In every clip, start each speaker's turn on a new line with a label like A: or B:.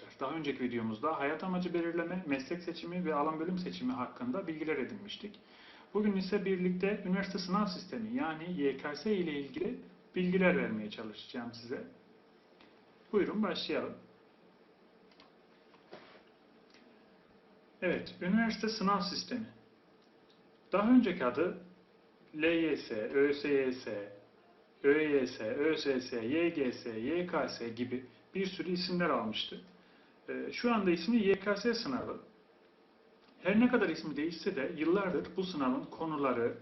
A: Arkadaşlar. Daha önceki videomuzda hayat amacı belirleme, meslek seçimi ve alan bölüm seçimi hakkında bilgiler edinmiştik. Bugün ise birlikte üniversite sınav sistemi yani YKS ile ilgili bilgiler vermeye çalışacağım size. Buyurun başlayalım. Evet, üniversite sınav sistemi. Daha önceki adı LYS, ÖSYS, ÖYS, ÖSS, YGS, YKS gibi bir sürü isimler almıştı. Ee, Şu anda ismi YKS sınavı. Her ne kadar ismi değişse de yıllardır bu sınavın konuları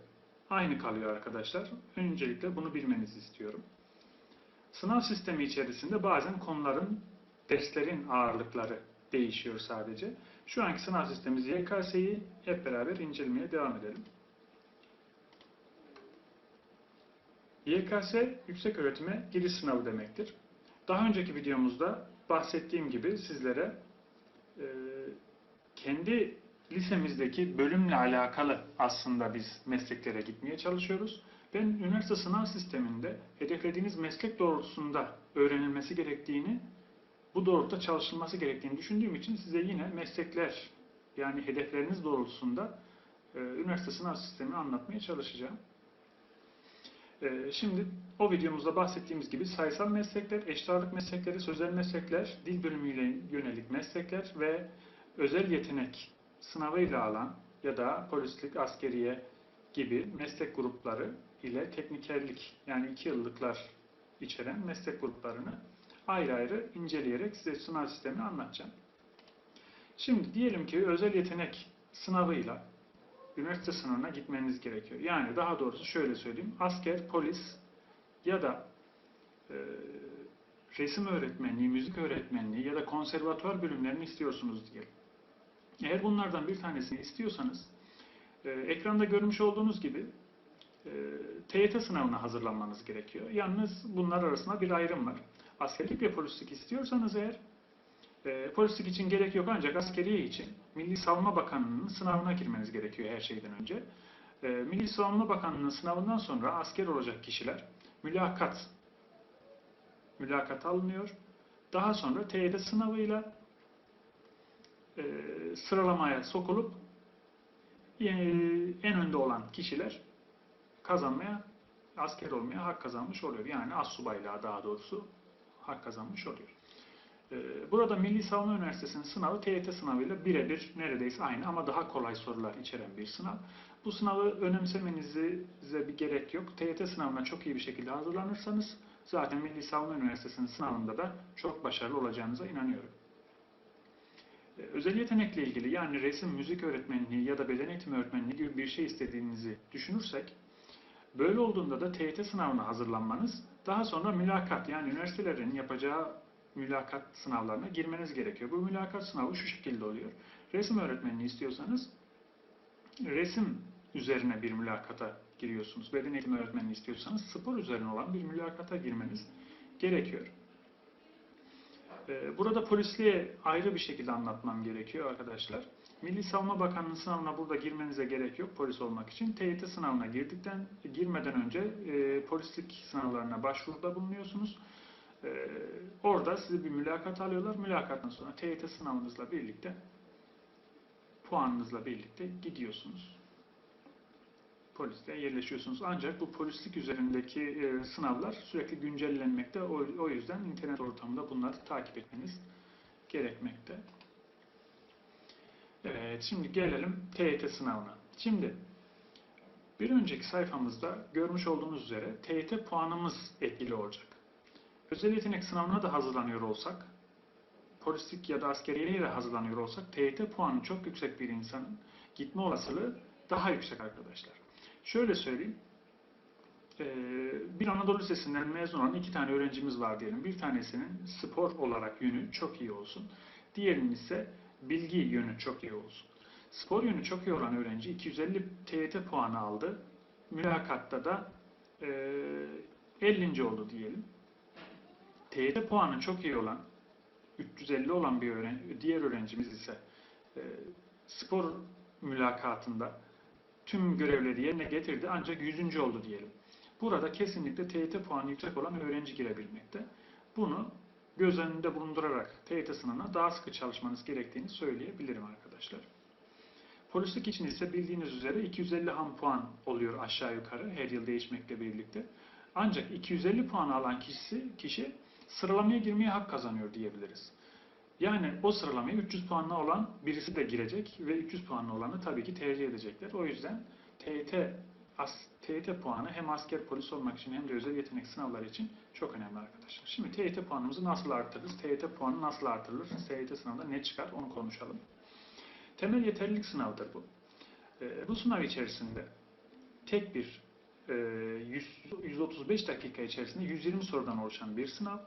A: aynı kalıyor arkadaşlar. Öncelikle bunu bilmenizi istiyorum. Sınav sistemi içerisinde bazen konuların, derslerin ağırlıkları değişiyor sadece. Şu anki sınav sistemimiz YKS'yi hep beraber incelemeye devam edelim. YKS yüksek öğretime giriş sınavı demektir. Daha önceki videomuzda bahsettiğim gibi sizlere e, kendi lisemizdeki bölümle alakalı aslında biz mesleklere gitmeye çalışıyoruz. Ben üniversite sınav sisteminde hedeflediğiniz meslek doğrultusunda öğrenilmesi gerektiğini, bu doğrultuda çalışılması gerektiğini düşündüğüm için size yine meslekler yani hedefleriniz doğrultusunda e, üniversite sınav sistemini anlatmaya çalışacağım. Ee, Şimdi o videomuzda bahsettiğimiz gibi sayısal meslekler, eşit ağırlık meslekleri, sözel meslekler, dil bölümüyle yönelik meslekler ve özel yetenek sınavıyla alan ya da polislik, askeriye gibi meslek grupları ile teknikerlik yani iki yıllıklar içeren meslek gruplarını ayrı ayrı inceleyerek size sınav sistemini anlatacağım. Şimdi diyelim ki özel yetenek sınavıyla üniversite sınavına gitmeniz gerekiyor. Yani daha doğrusu şöyle söyleyeyim. Asker, polis ya da e, resim öğretmenliği, müzik öğretmenliği ya da konservatuvar bölümlerini istiyorsunuz diyelim. Eğer bunlardan bir tanesini istiyorsanız e, ekranda görmüş olduğunuz gibi e, TYT sınavına hazırlanmanız gerekiyor. Yalnız bunlar arasında bir ayrım var. Askerlik ve polislik istiyorsanız eğer e, polislik için gerek yok ancak askeriye için Milli Savunma Bakanlığı'nın sınavına girmeniz gerekiyor her şeyden önce. E, Milli Savunma Bakanlığı'nın sınavından sonra asker olacak kişiler mülakat mülakat alınıyor. Daha sonra TYT sınavıyla e, sıralamaya sokulup e, en önde olan kişiler kazanmaya, asker olmaya hak kazanmış oluyor. Yani astsubaylığa daha doğrusu hak kazanmış oluyor. Ee, Burada Milli Savunma Üniversitesi'nin sınavı TYT sınavıyla birebir neredeyse aynı ama daha kolay sorular içeren bir sınav. Bu sınavı önemsemenize bir gerek yok. TYT sınavına çok iyi bir şekilde hazırlanırsanız zaten Milli Savunma Üniversitesi'nin sınavında da çok başarılı olacağınıza inanıyorum. Ee, Özel yetenekle ilgili yani resim, müzik öğretmenliği ya da beden eğitimi öğretmenliği gibi bir şey istediğinizi düşünürsek böyle olduğunda da TYT sınavına hazırlanmanız daha sonra mülakat yani üniversitelerin yapacağı mülakat sınavlarına girmeniz gerekiyor. Bu mülakat sınavı şu şekilde oluyor. Resim öğretmenliği istiyorsanız resim üzerine bir mülakata giriyorsunuz. Beden eğitimi öğretmenliği istiyorsanız spor üzerine olan bir mülakata girmeniz gerekiyor. Ee, Burada polisliğe ayrı bir şekilde anlatmam gerekiyor arkadaşlar. Milli Savunma Bakanlığı sınavına burada girmenize gerek yok polis olmak için. TYT sınavına girdikten girmeden önce e, polislik sınavlarına başvuruda bulunuyorsunuz. Ee, orada sizi bir mülakat alıyorlar. Mülakattan sonra TYT sınavınızla birlikte puanınızla birlikte gidiyorsunuz. Polisliğe yerleşiyorsunuz. Ancak bu polislik üzerindeki e, sınavlar sürekli güncellenmekte. O, o yüzden internet ortamında bunları takip etmeniz gerekmekte. Evet, şimdi gelelim TYT sınavına. Şimdi bir önceki sayfamızda görmüş olduğunuz üzere TYT puanımız etkili olacak. Özel yetenek sınavına da hazırlanıyor olsak, polislik ya da askeriyeye de hazırlanıyor olsak, TYT puanı çok yüksek bir insanın gitme olasılığı daha yüksek arkadaşlar. Şöyle söyleyeyim, bir Anadolu Lisesi'nden mezun olan iki tane öğrencimiz var diyelim. Bir tanesinin spor olarak yönü çok iyi olsun. Diğerinin ise bilgi yönü çok iyi olsun. Spor yönü çok iyi olan öğrenci 250 TYT puanı aldı. Mülakatta da 50. oldu diyelim. TYT puanı çok iyi olan, 350 olan bir öğren diğer öğrencimiz ise e, spor mülakatında tüm görevleri yerine getirdi ancak 100. oldu diyelim. Burada kesinlikle TYT puanı yüksek olan öğrenci girebilmekte. Bunu göz önünde bulundurarak TYT sınavına daha sıkı çalışmanız gerektiğini söyleyebilirim arkadaşlar. Polislik için ise bildiğiniz üzere 250 ham puan oluyor aşağı yukarı her yıl değişmekle birlikte. Ancak 250 puan alan kişi, kişi sıralamaya girmeye hak kazanıyor diyebiliriz. Yani o sıralamaya 300 puanlı olan birisi de girecek ve 300 puanlı olanı tabii ki tercih edecekler. O yüzden TYT, as, TYT puanı hem asker polis olmak için hem de özel yetenek sınavları için çok önemli arkadaşlar. Şimdi TYT puanımızı nasıl artırırız? TYT puanı nasıl artırılır? TYT sınavında ne çıkar? Onu konuşalım. Temel yeterlilik sınavıdır bu. Ee, bu sınav içerisinde tek bir e, 100, 135 dakika içerisinde 120 sorudan oluşan bir sınav.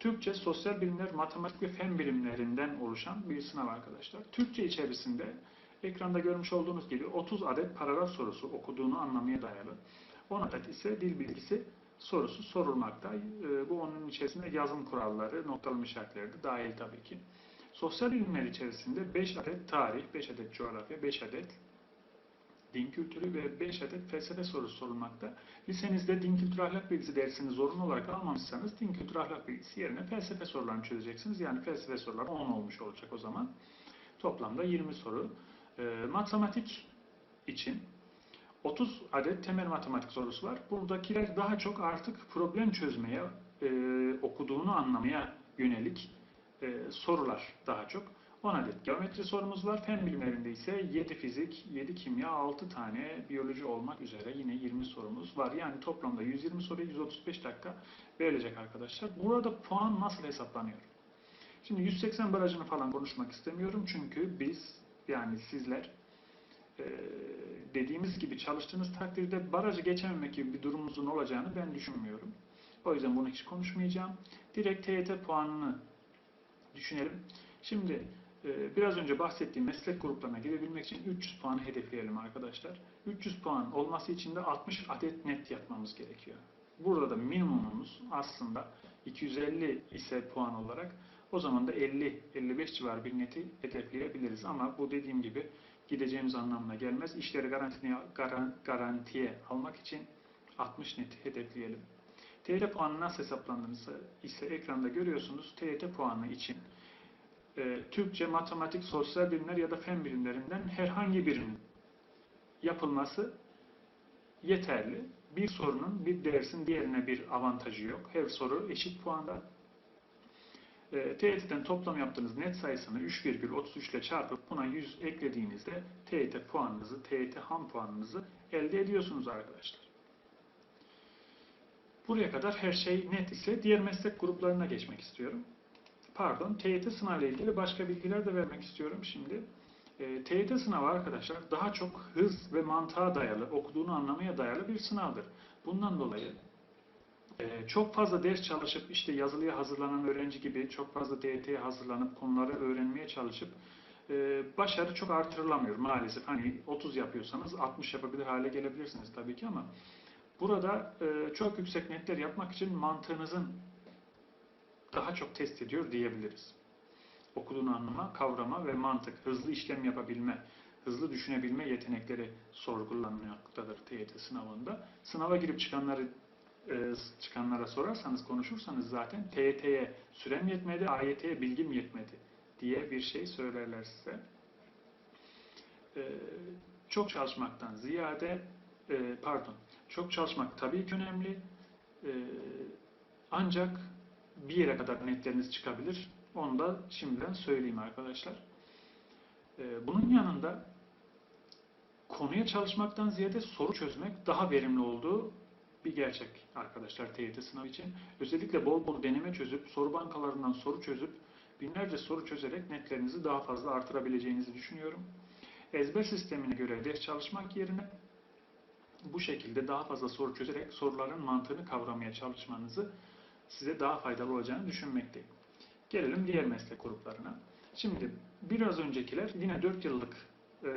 A: Türkçe, sosyal bilimler, matematik ve fen bilimlerinden oluşan bir sınav arkadaşlar. Türkçe içerisinde ekranda görmüş olduğunuz gibi 30 adet paragraf sorusu okuduğunu anlamaya dayalı. 10 adet ise dil bilgisi sorusu sorulmakta. Ee, Bu onun içerisinde yazım kuralları, noktalama işaretleri de dahil tabii ki. Sosyal bilimler içerisinde 5 adet tarih, 5 adet coğrafya, 5 adet din kültürü ve 5 adet felsefe sorusu sorulmakta. Lisenizde din kültürü ahlak bilgisi dersini zorunlu olarak almamışsanız din kültürü ahlak bilgisi yerine felsefe sorularını çözeceksiniz. Yani felsefe soruları 10 olmuş olacak o zaman. Toplamda 20 soru. Ee, matematik için 30 adet temel matematik sorusu var. Buradakiler daha çok artık problem çözmeye, e, okuduğunu anlamaya yönelik e, sorular daha çok. 10 adet geometri sorumuz var. Fen bilimlerinde ise 7 fizik, 7 kimya, 6 tane biyoloji olmak üzere yine 20 sorumuz var. Yani toplamda 120 soru 135 dakika verilecek arkadaşlar. Burada puan nasıl hesaplanıyor? Şimdi 180 barajını falan konuşmak istemiyorum. Çünkü biz yani sizler dediğimiz gibi çalıştığınız takdirde barajı geçememek gibi bir durumunuzun olacağını ben düşünmüyorum. O yüzden bunu hiç konuşmayacağım. Direkt TYT puanını düşünelim. Şimdi biraz önce bahsettiğim meslek gruplarına girebilmek için 300 puanı hedefleyelim arkadaşlar. 300 puan olması için de 60 adet net yapmamız gerekiyor. Burada da minimumumuz aslında 250 ise puan olarak o zaman da 50-55 civarı bir neti hedefleyebiliriz. Ama bu dediğim gibi gideceğimiz anlamına gelmez. İşleri garantiye, garan- garantiye almak için 60 net hedefleyelim. TYT puanı nasıl hesaplandığını ise ekranda görüyorsunuz. TYT puanı için e, Türkçe, matematik, sosyal bilimler ya da fen bilimlerinden herhangi birinin yapılması yeterli. Bir sorunun bir dersin diğerine bir avantajı yok. Her soru eşit puanda. E, TYT'den toplam yaptığınız net sayısını 3,33 ile çarpıp buna 100 eklediğinizde TYT puanınızı, TYT ham puanınızı elde ediyorsunuz arkadaşlar. Buraya kadar her şey net ise diğer meslek gruplarına geçmek istiyorum. Pardon, TYT sınavı ile ilgili başka bilgiler de vermek istiyorum şimdi. E, TYT sınavı arkadaşlar daha çok hız ve mantığa dayalı, okuduğunu anlamaya dayalı bir sınavdır. Bundan dolayı e, çok fazla ders çalışıp işte yazılıya hazırlanan öğrenci gibi çok fazla TYT'ye hazırlanıp konuları öğrenmeye çalışıp e, başarı çok artırılamıyor maalesef. Hani 30 yapıyorsanız 60 yapabilir hale gelebilirsiniz tabii ki ama burada e, çok yüksek netler yapmak için mantığınızın daha çok test ediyor diyebiliriz. Okuduğunu anlama, kavrama ve mantık, hızlı işlem yapabilme, hızlı düşünebilme yetenekleri sorgulanmaktadır TYT sınavında. Sınava girip çıkanları e, çıkanlara sorarsanız, konuşursanız zaten TYT'ye sürem yetmedi, AYT'ye bilgim yetmedi diye bir şey söylerler size. E, çok çalışmaktan ziyade, e, pardon, çok çalışmak tabii ki önemli. Ancak bir yere kadar netleriniz çıkabilir. Onu da şimdiden söyleyeyim arkadaşlar. Bunun yanında konuya çalışmaktan ziyade soru çözmek daha verimli olduğu bir gerçek arkadaşlar TYT sınavı için. Özellikle bol bol deneme çözüp, soru bankalarından soru çözüp, binlerce soru çözerek netlerinizi daha fazla artırabileceğinizi düşünüyorum. Ezber sistemine göre ders çalışmak yerine bu şekilde daha fazla soru çözerek soruların mantığını kavramaya çalışmanızı size daha faydalı olacağını düşünmekteyim. Gelelim diğer meslek gruplarına. Şimdi biraz öncekiler yine 4 yıllık e,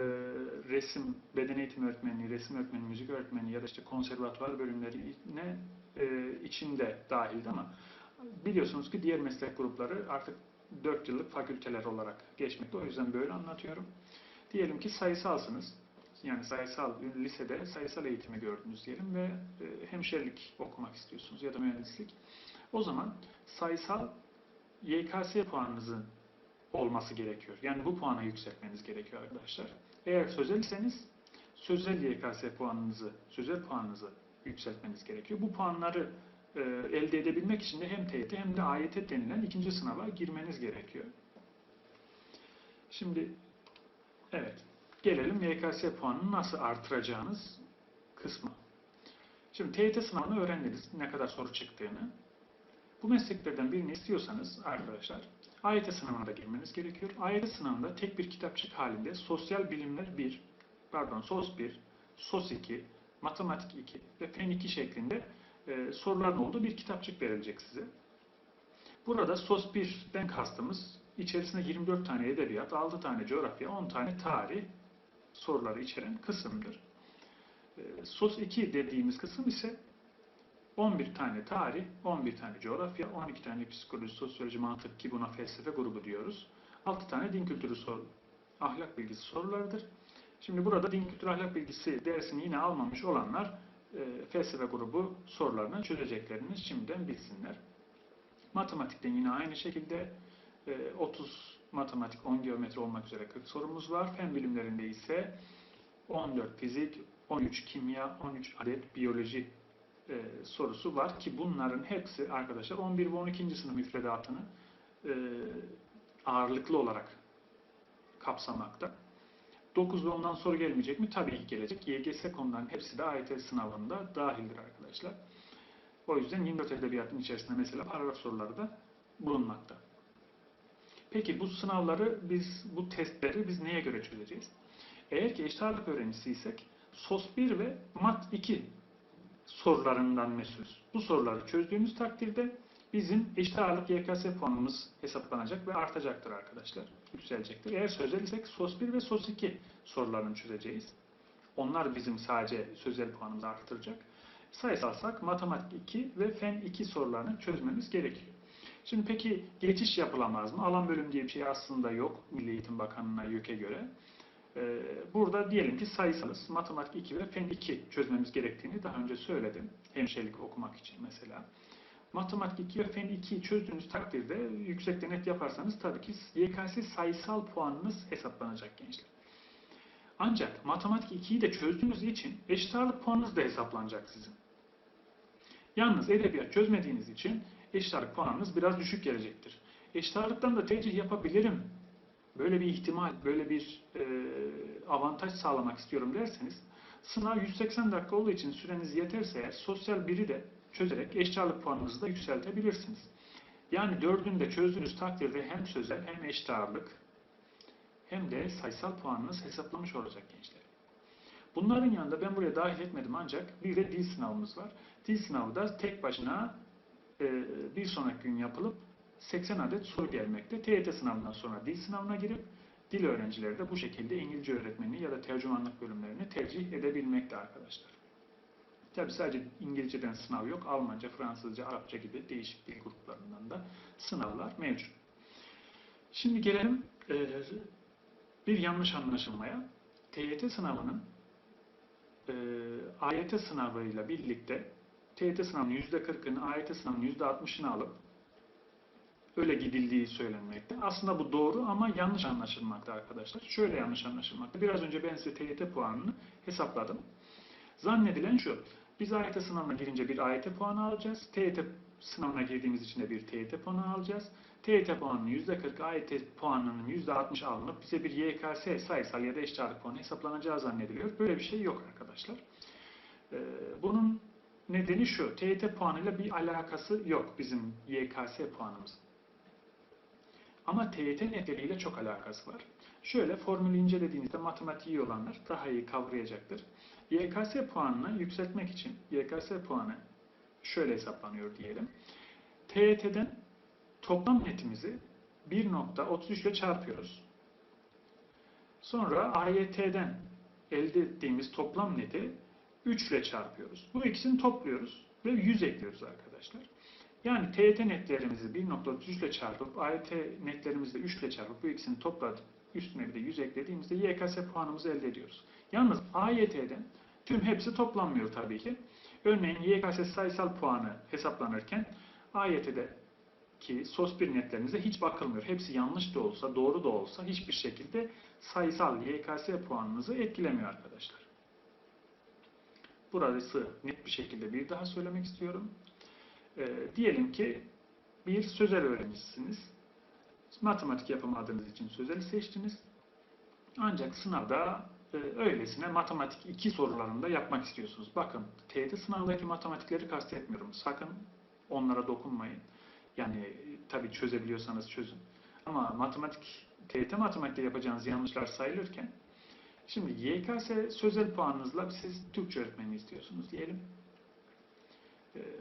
A: resim, beden eğitimi öğretmenliği, resim öğretmeni, müzik öğretmeni ya da işte konservatuvar bölümlerine e, içinde dahildi ama biliyorsunuz ki diğer meslek grupları artık 4 yıllık fakülteler olarak geçmekte. O yüzden böyle anlatıyorum. Diyelim ki sayısalsınız. Yani sayısal lisede sayısal eğitimi gördünüz diyelim ve e, hemşerilik okumak istiyorsunuz ya da mühendislik. O zaman sayısal YKS puanınızın olması gerekiyor. Yani bu puana yükseltmeniz gerekiyor arkadaşlar. Eğer sözelseniz sözel YKS puanınızı, sözel puanınızı yükseltmeniz gerekiyor. Bu puanları e, elde edebilmek için de hem TYT hem de AYT denilen ikinci sınava girmeniz gerekiyor. Şimdi evet gelelim YKS puanını nasıl artıracağınız kısmı. Şimdi TYT sınavını öğrendiniz ne kadar soru çıktığını. Bu mesleklerden birini istiyorsanız arkadaşlar AYT sınavına da girmeniz gerekiyor. AYT sınavında tek bir kitapçık halinde Sosyal Bilimler 1, pardon SOS 1, SOS 2, Matematik 2 ve Fen 2 şeklinde e, soruların olduğu bir kitapçık verilecek size. Burada SOS 1'den kastımız içerisinde 24 tane edebiyat, 6 tane coğrafya, 10 tane tarih soruları içeren kısımdır. E, SOS 2 dediğimiz kısım ise 11 tane tarih, 11 tane coğrafya, 12 tane psikoloji, sosyoloji, mantık ki buna felsefe grubu diyoruz. 6 tane din kültürü soru, ahlak bilgisi sorularıdır. Şimdi burada din kültürü ahlak bilgisi dersini yine almamış olanlar e, felsefe grubu sorularını çözeceklerini şimdiden bilsinler. Matematikten yine aynı şekilde e, 30 matematik, 10 geometri olmak üzere 40 sorumuz var. Fen bilimlerinde ise 14 fizik, 13 kimya, 13 adet biyoloji e, sorusu var ki bunların hepsi arkadaşlar 11 ve 12. sınıf müfredatını e, ağırlıklı olarak kapsamakta. 9 ve ondan soru gelmeyecek mi? Tabii ki gelecek. YGS konuların hepsi de AYT sınavında dahildir arkadaşlar. O yüzden 24 edebiyatın içerisinde mesela paragraf soruları da bulunmakta. Peki bu sınavları biz, bu testleri biz neye göre çözeceğiz? Eğer ki eşit ağırlık öğrencisiysek SOS 1 ve MAT 2 sorularından mesulüz. Bu soruları çözdüğümüz takdirde bizim eşit ağırlık YKS puanımız hesaplanacak ve artacaktır arkadaşlar. Yükselecektir. Eğer sözel isek SOS 1 ve SOS 2 sorularını çözeceğiz. Onlar bizim sadece sözel puanımızı artıracak. Sayısalsak matematik 2 ve fen 2 sorularını çözmemiz gerekiyor. Şimdi peki geçiş yapılamaz mı? Alan bölüm diye bir şey aslında yok Milli Eğitim Bakanlığı'na YÖK'e göre. Ee, burada diyelim ki sayısalız. Matematik 2 ve fen 2 çözmemiz gerektiğini daha önce söyledim. Hemşirelik okumak için mesela. Matematik 2 ve fen 2'yi çözdüğünüz takdirde yüksekte net yaparsanız tabii ki YKS sayısal puanınız hesaplanacak gençler. Ancak matematik 2'yi de çözdüğünüz için eşit ağırlık puanınız da hesaplanacak sizin. Yalnız edebiyat çözmediğiniz için eşit ağırlık puanınız biraz düşük gelecektir. Eşit ağırlıktan da tercih yapabilirim. Böyle bir ihtimal, böyle bir e, avantaj sağlamak istiyorum derseniz sınav 180 dakika olduğu için süreniz yeterse eğer sosyal biri de çözerek eşit ağırlık puanınızı da yükseltebilirsiniz. Yani dördünü de çözdüğünüz takdirde hem sözel hem eşit ağırlık hem de sayısal puanınız hesaplamış olacak gençler. Bunların yanında ben buraya dahil etmedim ancak bir de dil sınavımız var. Dil sınavı da tek başına e, bir sonraki gün yapılıp 80 adet soru gelmekte. TYT sınavından sonra dil sınavına girip dil öğrencileri de bu şekilde İngilizce öğretmenliği ya da tercümanlık bölümlerini tercih edebilmekte arkadaşlar. Tabi sadece İngilizceden sınav yok. Almanca, Fransızca, Arapça gibi değişik dil gruplarından da sınavlar mevcut. Şimdi gelelim e, bir yanlış anlaşılmaya. TYT sınavının e, AYT sınavıyla birlikte TYT sınavının %40'ını, AYT sınavının %60'ını alıp öyle gidildiği söylenmekte. Aslında bu doğru ama yanlış anlaşılmakta arkadaşlar. Şöyle yanlış anlaşılmakta. Biraz önce ben size TYT puanını hesapladım. Zannedilen şu. Biz AYT sınavına girince bir AYT puanı alacağız. TYT sınavına girdiğimiz için de bir TYT puanı alacağız. TYT puanının %40, AYT puanının %60 alınıp bize bir YKS sayısal ya da eşit ağırlık puanı hesaplanacağı zannediliyor. Böyle bir şey yok arkadaşlar. Ee, bunun nedeni şu. TYT puanıyla bir alakası yok bizim YKS puanımızın. Ama TYT netleriyle çok alakası var. Şöyle formülü incelediğinizde matematiği olanlar daha iyi kavrayacaktır. YKS puanını yükseltmek için YKS puanı şöyle hesaplanıyor diyelim. TYT'den toplam netimizi 1.33 ile çarpıyoruz. Sonra AYT'den elde ettiğimiz toplam neti 3 ile çarpıyoruz. Bu ikisini topluyoruz ve 100 ekliyoruz arkadaşlar. Yani TYT netlerimizi 1.33 ile çarpıp AYT netlerimizi de 3 ile çarpıp bu ikisini topladık. Üstüne bir de 100 eklediğimizde YKS puanımızı elde ediyoruz. Yalnız AYT'den tüm hepsi toplanmıyor tabii ki. Örneğin YKS sayısal puanı hesaplanırken AYT'de ki sos bir netlerinize hiç bakılmıyor. Hepsi yanlış da olsa, doğru da olsa hiçbir şekilde sayısal YKS puanınızı etkilemiyor arkadaşlar. Burası net bir şekilde bir daha söylemek istiyorum. Ee, diyelim ki bir sözel öğrencisiniz. Matematik yapamadığınız için sözeli seçtiniz. Ancak sınavda e, öylesine matematik 2 sorularında yapmak istiyorsunuz. Bakın TYT sınavındaki matematikleri kastetmiyorum. Sakın onlara dokunmayın. Yani tabii çözebiliyorsanız çözün. Ama matematik, TYT matematikte yapacağınız yanlışlar sayılırken şimdi YKS sözel puanınızla siz Türkçe öğretmeni istiyorsunuz diyelim.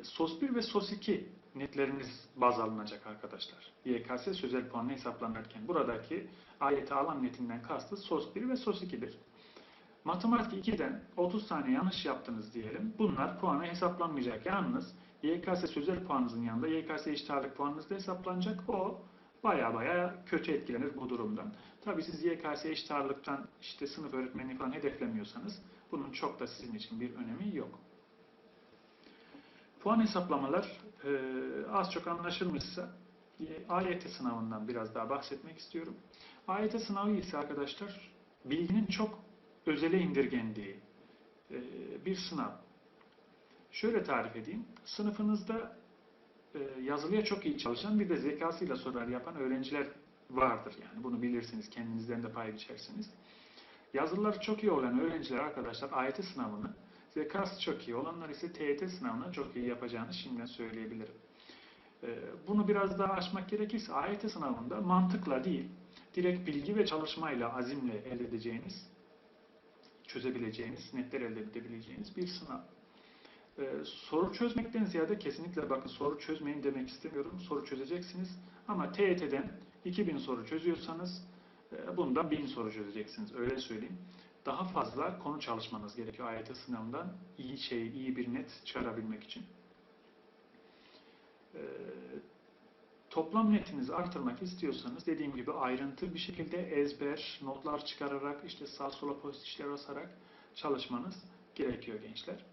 A: SOS 1 ve SOS 2 netleriniz baz alınacak arkadaşlar. YKS sözel puanı hesaplanırken buradaki AYT alan netinden kastı SOS 1 ve SOS 2'dir. Matematik 2'den 30 tane yanlış yaptınız diyelim. Bunlar puanı hesaplanmayacak. Yalnız YKS sözel puanınızın yanında YKS eşit ağırlık puanınız da hesaplanacak. O baya baya kötü etkilenir bu durumdan. Tabii siz YKS eşit işte sınıf öğretmenliği falan hedeflemiyorsanız bunun çok da sizin için bir önemi yok. Puan hesaplamalar e, az çok anlaşılmışsa e, AYT sınavından biraz daha bahsetmek istiyorum. AYT sınavı ise arkadaşlar bilginin çok özele indirgendiği e, bir sınav. Şöyle tarif edeyim. Sınıfınızda e, yazılıya çok iyi çalışan bir de zekasıyla sorular yapan öğrenciler vardır. Yani bunu bilirsiniz. Kendinizden de pay biçersiniz. Yazılıları çok iyi olan öğrenciler arkadaşlar AYT sınavını zekası çok iyi olanlar ise TYT sınavını çok iyi yapacağını şimdiden söyleyebilirim. Ee, Bunu biraz daha açmak gerekirse AYT sınavında mantıkla değil, direkt bilgi ve çalışmayla, azimle elde edeceğiniz, çözebileceğiniz, netler elde edebileceğiniz bir sınav. Ee, Soru çözmekten ziyade kesinlikle bakın soru çözmeyin demek istemiyorum. Soru çözeceksiniz ama TYT'den 2000 soru çözüyorsanız e, bundan 1000 soru çözeceksiniz. Öyle söyleyeyim daha fazla konu çalışmanız gerekiyor AYT sınavından iyi şey, iyi bir net çıkarabilmek için. Ee, toplam netinizi artırmak istiyorsanız dediğim gibi ayrıntı bir şekilde ezber, notlar çıkararak, işte sağ sola pozitif işler çalışmanız gerekiyor gençler.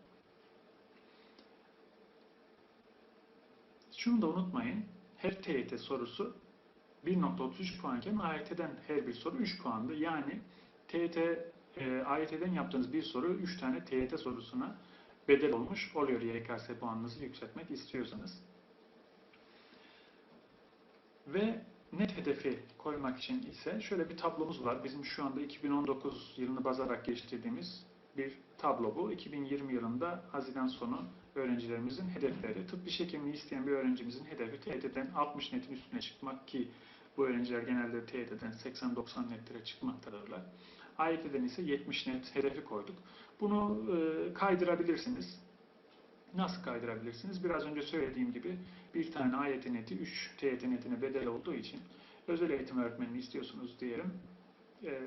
A: Şunu da unutmayın, her TYT sorusu 1.33 puanken AYT'den her bir soru 3 puandı. Yani TYT e, AYT'den yaptığınız bir soru 3 tane TYT sorusuna bedel olmuş oluyor YKS puanınızı yükseltmek istiyorsanız. Ve net hedefi koymak için ise şöyle bir tablomuz var. Bizim şu anda 2019 yılını baz alarak geliştirdiğimiz bir tablo bu. 2020 yılında Haziran sonu öğrencilerimizin hedefleri. Tıp diş hekimliği isteyen bir öğrencimizin hedefi TYT'den 60 netin üstüne çıkmak ki bu öğrenciler genelde TYT'den 80-90 netlere çıkmaktadırlar. AYT'den ise 70 net hedefi koyduk. Bunu e, kaydırabilirsiniz. Nasıl kaydırabilirsiniz? Biraz önce söylediğim gibi bir tane AYT neti 3 TYT netine bedel olduğu için özel eğitim öğretmenini istiyorsunuz diyelim. E,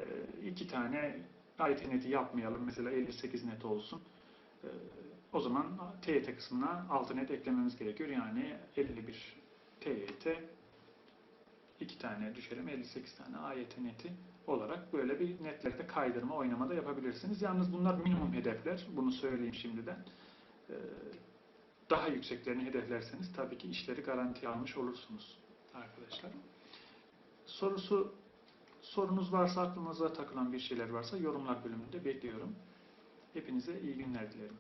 A: iki tane AYT neti yapmayalım. Mesela 58 net olsun. E, o zaman TYT kısmına 6 net eklememiz gerekiyor. Yani 51 TYT iki tane düşelim 58 tane AYT neti olarak böyle bir netlerde kaydırma, oynama da yapabilirsiniz. Yalnız bunlar minimum hedefler. Bunu söyleyeyim şimdiden. Ee, daha yükseklerini hedeflerseniz tabii ki işleri garanti almış olursunuz arkadaşlar. Sorusu sorunuz varsa aklınıza takılan bir şeyler varsa yorumlar bölümünde bekliyorum. Hepinize iyi günler dilerim.